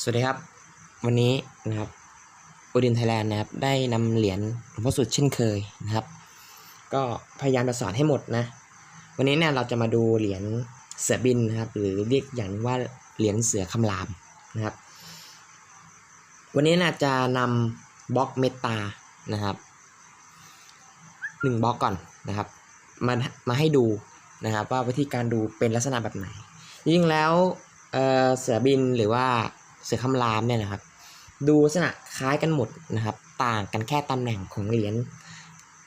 สวัสดีครับ วันนี้นะครับโอดินไทยแลนด์นะครับ ได้นำเหรียญหลวงพ่อสุดเช่นเคยนะครับ ก็พยายามจะสอนให้หมดนะ วันนี้เนี่ยเราจะมาดูเหรียญเสือบินนะครับ หรือเรียกอย่างหนึ่งว่าเหรียญเสือคำรามนะครับ วันนี้นะจะนำบล็อกเมตานะครับหนึ่งบล็อกก่อนนะครับมามาให้ดูนะครับว่าวิธีการดูเป็นลักษณะแบบไหนจริงๆแล้วเออเสือบินหรือว่า เสือคำรามเนี่ยนะครับ ดูลักษณะคล้ายกันหมดนะครับ ต่างกันแค่ตำแหน่งของเหรียญ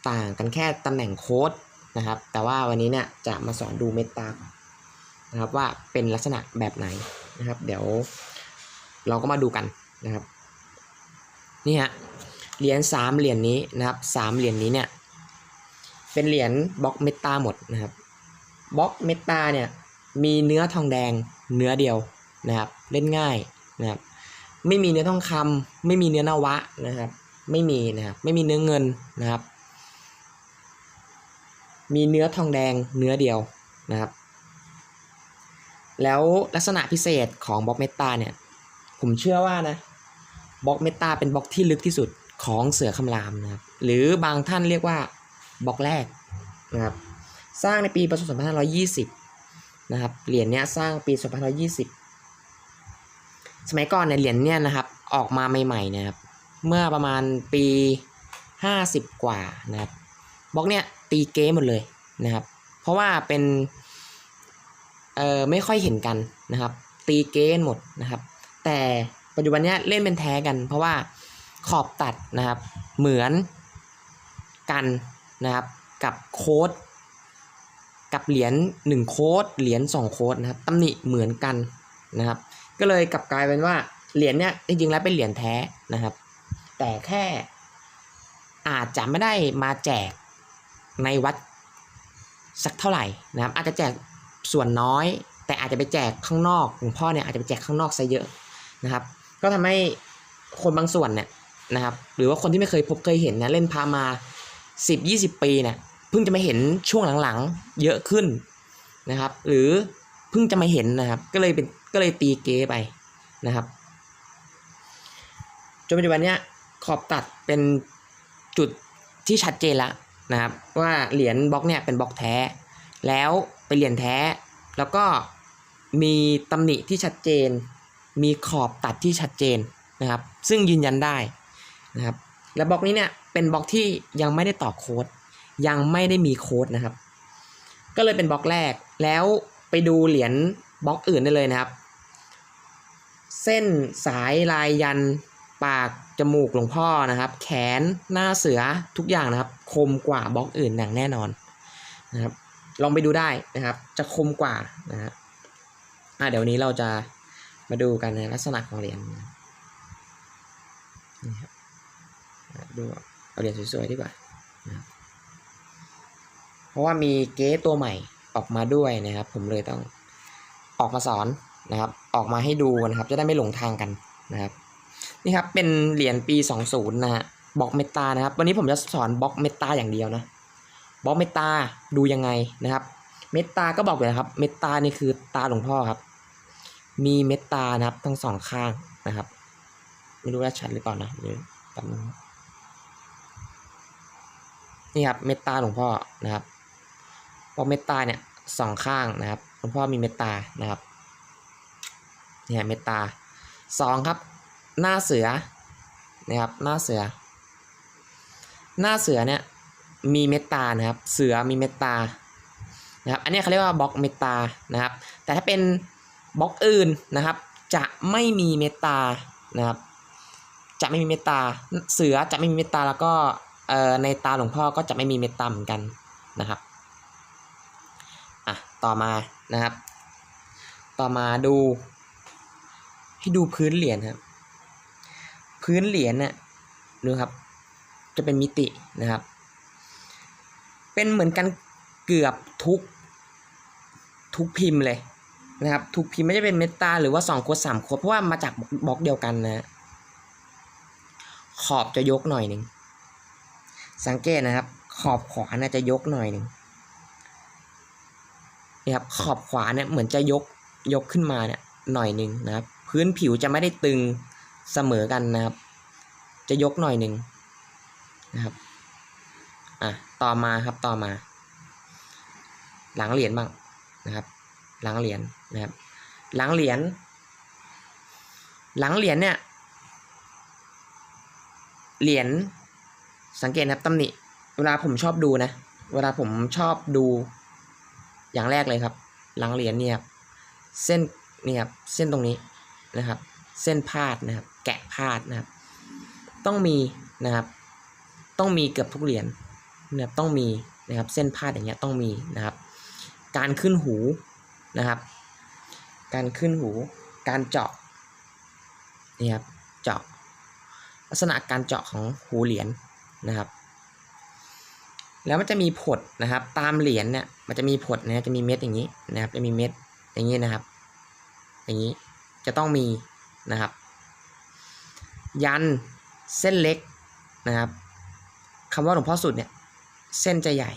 ต่างกันแค่ตำแหน่งโค้ดนะครับ แต่ว่าวันนี้เนี่ยจะมาสอนดูเมตานะครับว่าเป็นลักษณะแบบไหนนะครับ เดี๋ยวเราก็มาดูกันนะครับนี่ฮะเหรียญสามเหรียญนี้นะครับสามเหรียญนี้เนี่ยเป็นเหรียญบล็อกเมตาหมดนะครับบล็อกเมตตาเนี่ยมีเนื้อทองแดงเนื้อเดียวนะครับ เล่นง่าย นะครับไม่มีเนื้อทองคำไม่มีเนื้อนวะนะครับ ไม่มีนะครับไม่มีเนื้อเงินนะครับ มีเนื้อทองแดงเนื้อเดียวนะครับ แล้วลักษณะพิเศษของบล็อกเมตาเนี่ยผมเชื่อว่านะบล็อกเมตตาเป็นบล็อกที่ลึกที่สุดของเสือคำรามนะครับ หรือบางท่านเรียกว่าบล็อกแรกนะครับ สร้างในปีพศ2520 นะครับ เหรียญเนี้ยสร้างปี 2520 สมัยก่อนเนี่ยเหรียญเนี่ยนะครับออกมาใหม่ๆนะครับเมื่อประมาณปี 50 กว่านะครับบล็อกเนี่ยตีเก้หมดเลยนะครับ เพราะว่าเป็นเอ่อไม่ค่อยเห็นกันนะครับ ตีเก้หมดนะครับ แต่ปัจจุบันเนี้ยเล่นเป็นแท้กัน เพราะว่าขอบตัดนะครับเหมือนกันนะครับกับโค้ดกับเหรียญ1โค้ดเหรียญ2โค้ดนะครับตำหนิเหมือนกัน นะครับ ก็เลยกลับกลายเป็นว่าเหรียญเนี้ยจริงๆแล้วเป็นเหรียญแท้นะครับ แต่แค่อาจจะไม่ได้มาแจกในวัดสักเท่าไหร่นะครับ อาจจะแจกส่วนน้อย แต่อาจจะไปแจกข้างนอกหลวงพ่อเนี่ยอาจจะไปแจกข้างนอกซะเยอะนะครับ ก็ทำให้คนบางส่วนเนี่ยนะครับ หรือว่าคนที่ไม่เคยพบเคยเห็นนะเล่นพามา 10-20 ปีเนี่ยเพิ่งจะมาเห็นช่วงหลังๆเยอะขึ้นนะครับ หรือ เพิ่งจะมาเห็นนะครับ ก็เลยเป็นก็เลยตีเกไปนะครับจนปัจจุบันเนี้ยขอบตัดเป็นจุดที่ชัดเจนล้วนะครับ ว่าเหรียญบล็อกเนี่ยเป็นบล็อกแท้ แล้วเป็นเหรียญแท้ แล้วก็มีตำหนิที่ชัดเจน มีขอบตัดที่ชัดเจนนะครับ ซึ่งยืนยันได้นะครับ และบล็อกนี้เนี่ยเป็นบล็อกที่ยังไม่ได้ต่อโค้ดยังไม่ได้มีโค้ดนะครับ ก็เลยเป็นบล็อกแรกแล้ว ไปดูเหรียญบล็อกอื่นได้เลยนะครับ เส้นสายลายยันปากจมูกหลวงพ่อนะครับ แขนหน้าเสือทุกอย่างนะครับ คมกว่าบล็อกอื่นอย่างแน่นอนนะครับ ลองไปดูได้นะครับ จะคมกว่านะฮะอะเดี๋ยวนี้เราจะมาดูกันในลักษณะของเหรียญนะนี่ครับดูเอาเหรียญสวยๆดีกว่านะเพราะว่ามีเก๊ตัวใหม่ ออกมาด้วยนะครับ ผมเลยต้องออกมาสอนนะครับ ออกมาให้ดูนะครับ จะได้ไม่หลงทางกันนะครับ นี่ครับเป็นเหรียญปี 20 นะฮะบล็อกเมตานะครับ วันนี้ผมจะสอนบล็อกเมตาอย่างเดียวนะบล็อกเมตาดูยังไงนะครับ เมตาก็บอกเลยนะครับ เมตานี่คือตาหลวงพ่อครับ มีเมตานะครับทั้งสองข้างนะครับ ไม่รู้ว่าชัดหรือเปล่านะเดี๋ยวแป๊บนึงนี่ครับเมตตาหลวงพ่อนะครับ ราะเมตตาเนี่ยสองข้างนะครับหลวงพ่อมีเมตตานะครับเนี่ยเมตตาสองครับ หน้าเสือนะครับหน้าเสือ หน้าเสือเนี่ยมีเมตตานะครับ เสือมีเมตตานะครับอันนี้เขาเรียกว่าบล็อกเมตตานะครับ แต่ถ้าเป็นบล็อกอื่นนะครับ จะไม่มีเมตตานะครับ จะไม่มีเมตตาเสือจะไม่มีเมตตาแล้วก็เออในตาหลวงพ่อก็จะไม่มีเมตตาเหมือนกันนะครับ ต่อมานะครับ ต่อมาดูให้ดูพื้นเหรียญครับ พื้นเหรียญเนี่ยดูครับ จะเป็นมิตินะครับ เป็นเหมือนกันเกือบทุกทุกพิมพ์เลยนะครับ ทุกพิมพ์ไม่ใช่เป็นเมตาหรือว่าสองโคดสามโคดเพราะว่ามาจากบล็อกเดียวกันนะขอบจะยกหน่อยหนึ่งสังเกตนะครับ ขอบขวาน่าจะยกหน่อยหนึ่ง นี่ครับขอบขวาเนี่ยเหมือนจะยกยกขึ้นมาเนี่ยหน่อยหนึ่งนะครับ พื้นผิวจะไม่ได้ตึงเสมอกันนะครับ จะยกหน่อยหนึ่งนะครับอะต่อมาครับต่อมา หลังเหรียญบ้างนะครับ หลังเหรียญนะครับ หลังเหรียญหลังเหรียญเนี่ยเหรียญสังเกตนะครับตำหนิ เวลาผมชอบดูนะ เวลาผมชอบดู อย่างแรกเลยครับ หลังเหรียญเนี่ยครับเส้นเนี่ยครับเส้นตรงนี้นะครับ เส้นพาดนะครับ แกะพาดนะครับ ต้องมีนะครับ ต้องมีเกือบทุกเหรียญนะครับต้องมีนะครับ เส้นพาดอย่างเงี้ยต้องมีนะครับ การขึ้นหูนะครับ การขึ้นหู การเจาะนี่ครับเจาะลักษณะการเจาะของหูเหรียญนะครับ แล้วมันจะมีผดนะครับ ตามเหรียญเนี่ยมันจะมีผดนะจะมีเม็ดอย่างนี้นะครับ จะมีเม็ดอย่างนี้นะครับ อย่างนี้จะต้องมีนะครับ ยันเส้นเล็กนะครับคำว่าหลวงพ่อสุดเนี่ยเส้นจะใหญ่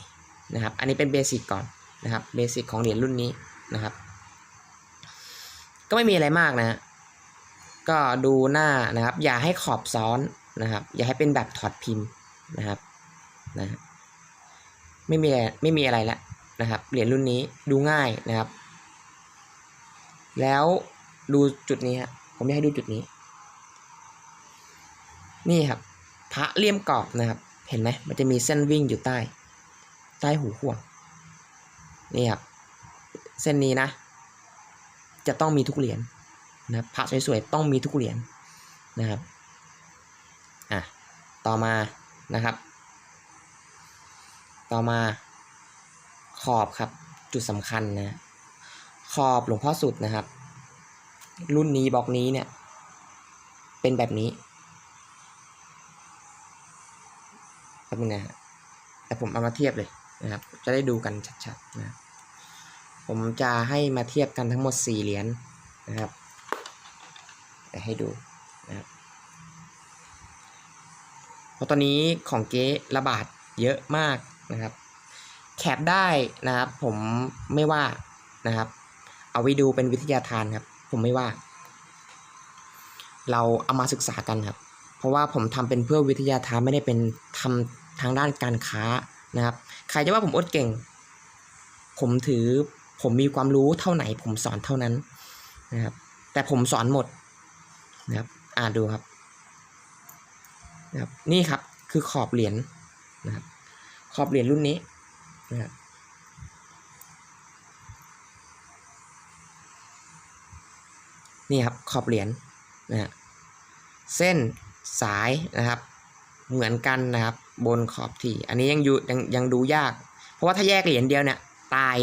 นะครับ อันนี้เป็นเบสิกก่อนนะครับเบสิกของเหรียญรุ่นนี้นะครับ ก็ไม่มีอะไรมากนะก็ดูหน้านะครับ อย่าให้ขอบซ้อนนะครับ อย่าให้เป็นแบบถอดพิมพ์นะครับนะฮะ ไม่มีไรไม่มีอะไรแล้วนะครับเหรียญรุ่นนี้ดูง่ายนะครับ แล้วดูจุดนี้ฮะผมอยากให้ดูจุดนี้ นี่ครับ พระเลี่ยมกรอบนะครับ เห็นไหมมันจะมีเส้นวิ่งอยู่ใต้ ใต้หูห่วงนี่ครับเส้นนี้นะ จะต้องมีทุกเหรียญนะครับพระสวยๆต้องมีทุกเหรียญนะครับอะต่อมานะครับ ต่อมาขอบครับจุดสำคัญนะขอบหลวงพ่อสุดนะครับ รุ่นนี้บล็อกนี้เนี่ย เป็นแบบนี้แป๊บนึงนะฮะแต่ผมเอามาเทียบเลยนะครับ จะได้ดูกันชัดๆนะผมจะให้มาเทียบกันทั้งหมดสี่เหรียญนะครับไปให้ดูนะครับเพราะตอนนี้ของเก๊ระบาดเยอะมาก นะครับแคปได้นะครับ ผมไม่ว่านะครับ เอาไว้ดูเป็นวิทยาทานครับ ผมไม่ว่า เราเอามาศึกษากันครับ เพราะว่าผมทำเป็นเพื่อวิทยาทานไม่ได้เป็นทำทางด้านการค้านะครับ ใครจะว่าผมอดเก่ง ผมถือผมมีความรู้เท่าไหน ผมสอนเท่านั้นนะครับ แต่ผมสอนหมดนะครับ อ่านดูครับนะครับ นี่ครับคือขอบเหรียญนะครับ ขอบเหรียญรุ่นนี้นะครับนี่ครับขอบเหรียญนะฮะเส้นสายนะครับ เหมือนกันนะครับ บนขอบที่ อันนี้ยังอยู่ยังยังดูยาก เพราะว่าถ้าแยกเหรียญเดียวเนี่ยตาย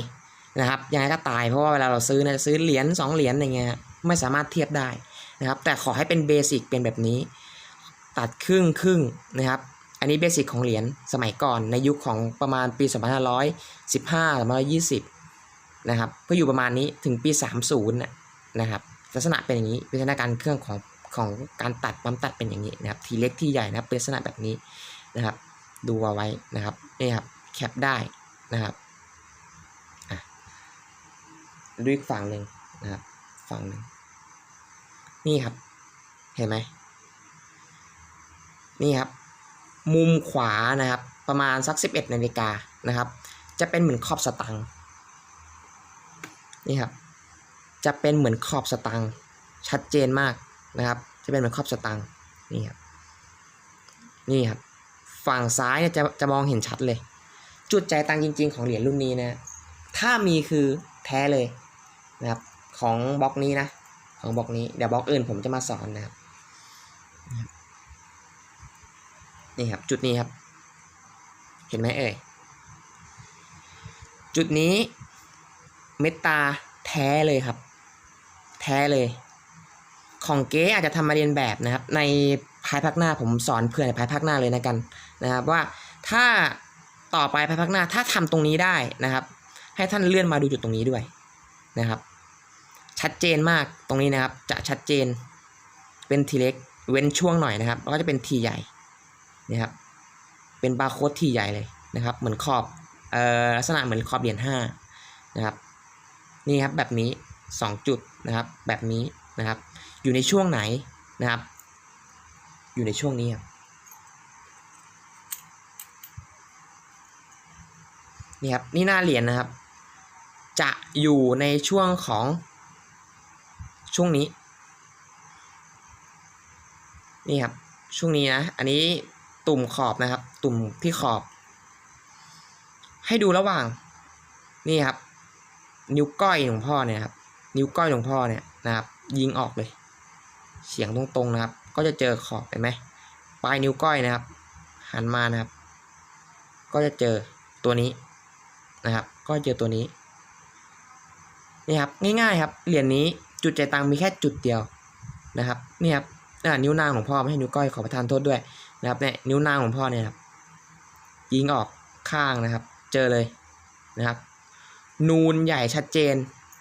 นะครับยังไงก็ตายเพราะว่าเวลาเราซื้อเนี่ยซื้อเหรียญสองเหรียญอย่างเงี้ยไม่สามารถเทียบได้นะครับ แต่ขอให้เป็นเบสิกเป็นแบบนี้ ตัดครึ่งครึ่งนะครับ อันนี้เบสิกของเหรียญสมัยก่อนในยุคของประมาณปี 2515 2520 นะครับก็อยู่ประมาณนี้ถึงปี 30นะนะครับลักษณะเป็นอย่างนี้เป็นลักษณะการเครื่องของของการตัดปั๊มตัดเป็นอย่างนี้นะครับทีเล็กที่ใหญ่นะเป็นลักษณะแบบนี้นะครับ ดูเอาไว้นะครับนี่ครับแคปได้นะครับดูอีกฝั่งหนึ่งนะครับฝั่งหนึ่งนี่ครับ เห็นไหมนี่ครับ มุมขวานะครับ ประมาณสัก 11นาฬิกานะครับ จะเป็นเหมือนขอบสตังนี่ครับ จะเป็นเหมือนขอบสตังชัดเจนมากนะครับ จะเป็นเหมือนขอบสตังนี่ครับนี่ครับ ฝั่งซ้ายเนี่ยจะจะมองเห็นชัดเลย จุดใจตังจริง ๆ ของเหรียญรุ่นนี้นะ ถ้ามีคือแท้เลยนะครับของบล็อกนี้นะ ของบล็อกนี้เดี๋ยวบล็อกอื่นผมจะมาสอนนะครับ นี่ครับจุดนี้ครับ เห็นไหมเอ่ยจุดนี้เมตตาแท้เลยครับ แท้เลย ของเก๊อาจจะทำมาเรียนแบบนะครับ ในภายภาคหน้าผมสอนเพื่อนในภายภาคหน้าเลยนะกันนะครับ ว่าถ้าต่อไปภายภาคหน้าถ้าทำตรงนี้ได้นะครับ ให้ท่านเลื่อนมาดูจุดตรงนี้ด้วยนะครับ ชัดเจนมากตรงนี้นะครับ จะชัดเจนเป็นทีเล็กเว้นช่วงหน่อยนะครับแล้วก็จะเป็นทีใหญ่ นะครับเป็นบาร์โค้ดที่ใหญ่เลยนะครับ เหมือนขอบเอ่อลักษณะเหมือนขอบเหรียญห้านะครับนี่ครับแบบนี้ 2 จุดนะครับแบบนี้นะครับ อยู่ในช่วงไหนนะครับ อยู่ในช่วงนี้ครับนี่ครับนี่หน้าเหรียญนะครับ จะอยู่ในช่วงของช่วงนี้ นี่ครับช่วงนี้นะ อันนี้ ตุ่มขอบนะครับ ตุ่มที่ขอบ ให้ดูระหว่าง นี่ครับ นิ้วก้อยหลวงพ่อเนี่ยครับ นิ้วก้อยหลวงพ่อเนี่ยนะครับ ยิงออกเลยเฉียงตรงๆนะครับ ก็จะเจอขอบเห็นไหมปลายนิ้วก้อยนะครับ หันมานะครับ ก็จะเจอตัวนี้นะครับ ก็เจอตัวนี้นี่ครับง่ายๆครับเหรียญนี้จุดใจตังมีแค่จุดเดียวนะครับนี่ครับอ่านิ้วนางของพ่อไม่ให้นิ้วก้อยขอประทานโทษด้วย นะครับเนี่ยนิ้วนางของพ่อเนี่ยครับยิงออกข้างนะครับ เจอเลยนะครับ นูนใหญ่ชัดเจน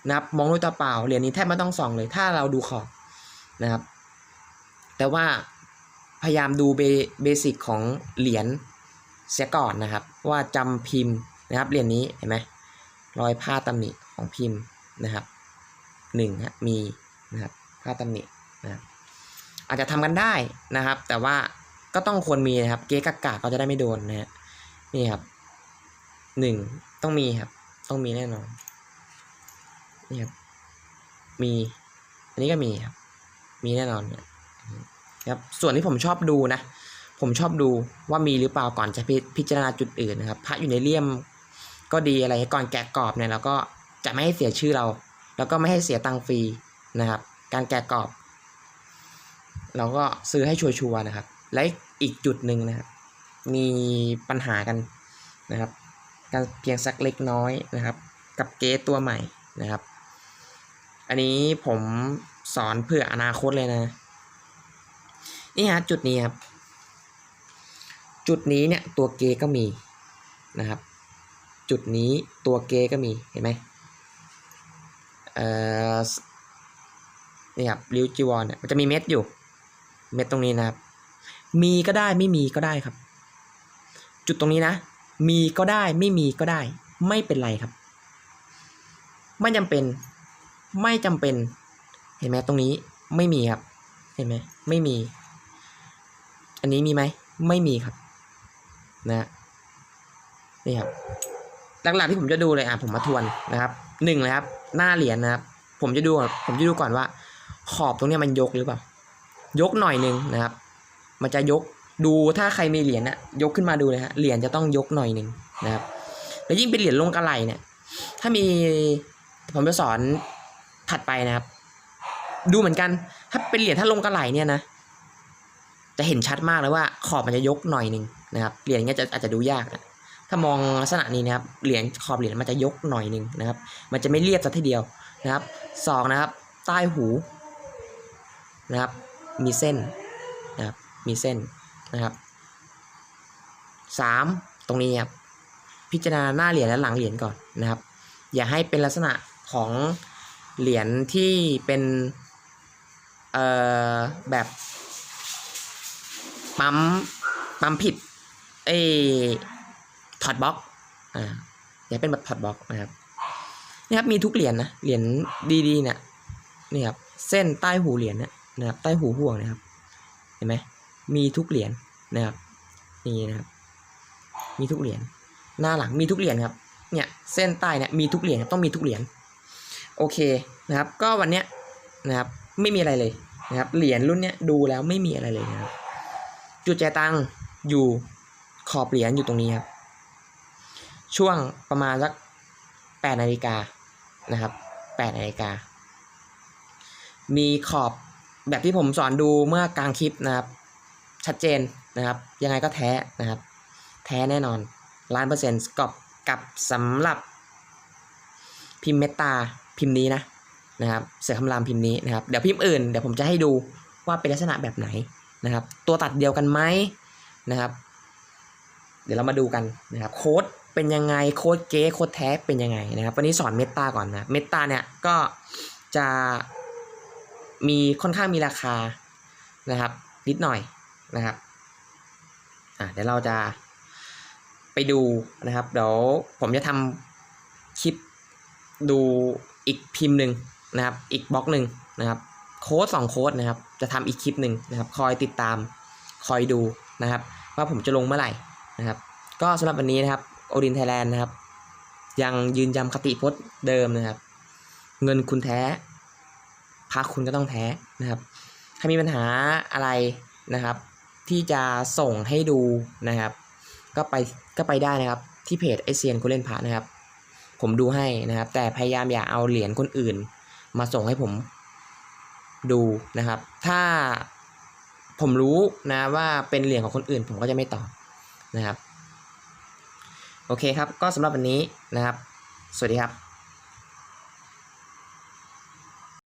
นะครับ มองด้วยตาเปล่าเหรียญนี้แทบไม่ต้องส่องเลย ถ้าเราดูขอบนะครับ แต่ว่าพยายามดูเบสิกของเหรียญเสียก่อนนะครับ ว่าจำพิมพ์นะครับเหรียญนี้เห็นไหมรอยผ้าตำหนิของพิมพ์นะครับหนึ่งฮะมีนะครับผ้าตำหนินะครับอาจจะทำกันได้นะครับ แต่ว่า ก็ต้องควรมีนะครับ เก๊กากาก็จะได้ไม่โดนนะฮะนี่ครับหนึ่งต้องมีครับ ต้องมีแน่นอนนี่ครับมี อันนี้ก็มีครับ มีแน่นอนเนี่ยครับส่วนที่ผมชอบดูนะ ผมชอบดูว่ามีหรือเปล่าก่อนจะพิพจารณาจุดอื่นนะครับพระอยู่ในเลี่ยมก็ดีอะไรก่อนแกะกรอบเนี่ยเราก็จะไม่ให้เสียชื่อเรา แล้วก็ไม่ให้เสียตังฟรีนะครับ การแกะกรอบ เราก็ซื้อให้ชัวร์ๆนะครับ และอีกจุดหนึ่งนะครับมีปัญหากันนะครับการเพียงสักเล็กน้อยนะครับ กับเกสตัวใหม่นะครับ อันนี้ผมสอนเพื่ออนาคตเลยนะ นี่ฮะจุดนี้ครับ จุดนี้เนี่ยตัวเกก็มีนะครับ จุดนี้ตัวเกก็มีเห็นไหมเอ่อนี่ครับริวจีวอนเนี่ยมันจะมีเม็ดอยู่ เม็ดตรงนี้นะครับ มีก็ได้ไม่มีก็ได้ครับ จุดตรงนี้นะ มีก็ได้ไม่มีก็ได้ ไม่เป็นไรครับ ไม่จำเป็น ไม่จำเป็น เห็นไหมตรงนี้ไม่มีครับ เห็นไหมไม่มี อันนี้มีไหมไม่มีครับ นะนี่ครับหลักๆที่ผมจะดูเลยอะผมมาทวนนะครับหนึ่งเลยครับ หน้าเหรียญนะครับ ผมจะดูผมจะดูก่อนว่า ขอบตรงนี้มันยกหรือเปล่า ยกหน่อยหนึ่งนะครับ มันจะยกดูถ้าใครมีเหรียญนะยกขึ้นมาดูเลยฮะเหรียญจะต้องยกหน่อยหนึ่งนะครับ แล้วยิ่งเป็นเหรียญลงกระไหลเนี่ยถ้ามีผมจะสอนถัดไปนะครับ ดูเหมือนกัน ถ้าเป็นเหรียญถ้าลงกระไหลเนี่ยนะจะเห็นชัดมากเลยว่าขอบมันจะยกหน่อยหนึ่งนะครับเหรียญเงี้ยจะอาจจะดูยากนะถ้ามองลักษณะนี้นะครับเหรียญขอบเหรียญมันจะยกหน่อยหนึ่งนะครับ มันจะไม่เรียบสักทีเดียวนะครับสองนะครับ ใต้หูนะครับ มีเส้น มีเส้นนะครับสามตรงนี้ครับพิจารณาหน้าเหรียญและหลังเหรียญก่อนนะครับ อย่าให้เป็นลักษณะของเหรียญที่เป็นเอ่อแบบปั๊มปั๊มผิดเอ้ถอดบล็อกอ่าอย่าเป็นแบบถอดบล็อกนะครับนี่ครับมีทุกเหรียญนะเหรียญดีๆเนี่ยนี่ครับเส้นใต้หูเหรียญเนี่ยนะครับใต้หูห่วงนะครับเห็นไหม มีทุกเหรียญนะครับนี่นะครับ มีทุกเหรียญหน้าหลังมีทุกเหรียญครับเนี่ยเส้นใต้เนี่ยมีทุกเหรียญต้องมีทุกเหรียญโอเคนะครับ ก็วันเนี้ยนะครับไม่มีอะไรเลยนะครับเหรียญรุ่นเนี้ยดูแล้วไม่มีอะไรเลยนะครับจุดแจตังอยู่ขอบเหรียญอยู่ตรงนี้ครับ ช่วงประมาณสักแปดนาฬิกานะครับแปดนาฬิกามีขอบแบบที่ผมสอนดูเมื่อกลางคลิปนะครับ ชัดเจนนะครับ ยังไงก็แท้นะครับ แท้แน่นอนล้านเปอร์เซ็นต์กับกับสำหรับพิมพ์เมตตาพิมพ์นี้นะนะครับ เสือคำรามพิมพ์นี้นะครับ เดี๋ยวพิมพ์อื่นเดี๋ยวผมจะให้ดูว่าเป็นลักษณะแบบไหนนะครับ ตัวตัดเดียวกันไหมนะครับ เดี๋ยวเรามาดูกันนะครับ โค้ดเป็นยังไงโค้ดเก๊โค้ดแท้เป็นยังไงนะครับ วันนี้สอนเมตตาก่อนนะเมตตาเนี่ยก็จะมีค่อนข้างมีราคานะครับ นิดหน่อย นะครับอะเดี๋ยวเราจะไปดูนะครับ เดี๋ยวผมจะทำคลิปดูอีกพิมพ์หนึ่งนะครับ อีกบล็อกหนึ่งนะครับ โค้ดสองโค้ดนะครับ จะทำอีกคลิปหนึ่งนะครับ คอยติดตาม คอยดูนะครับ ว่าผมจะลงเมื่อไหร่นะครับ ก็สำหรับวันนี้นะครับโอดินไทยแลนด์นะครับ ยังยืนยำคติพจน์เดิมนะครับ เงินคุณแท้พักคุณก็ต้องแท้นะครับ ถ้ามีปัญหาอะไรนะครับ ที่จะส่งให้ดูนะครับ ก็ไปก็ไปได้นะครับ ที่เพจไอเซียนกูเล่นพระนะครับ ผมดูให้นะครับ แต่พยายามอย่าเอาเหรียญคนอื่น มาส่งให้ผมดูนะครับ ถ้าผมรู้นะว่าเป็นเหรียญของคนอื่น ผมก็จะไม่ตอบนะครับ โอเคครับ ก็สำหรับวันนี้นะครับ สวัสดีครับ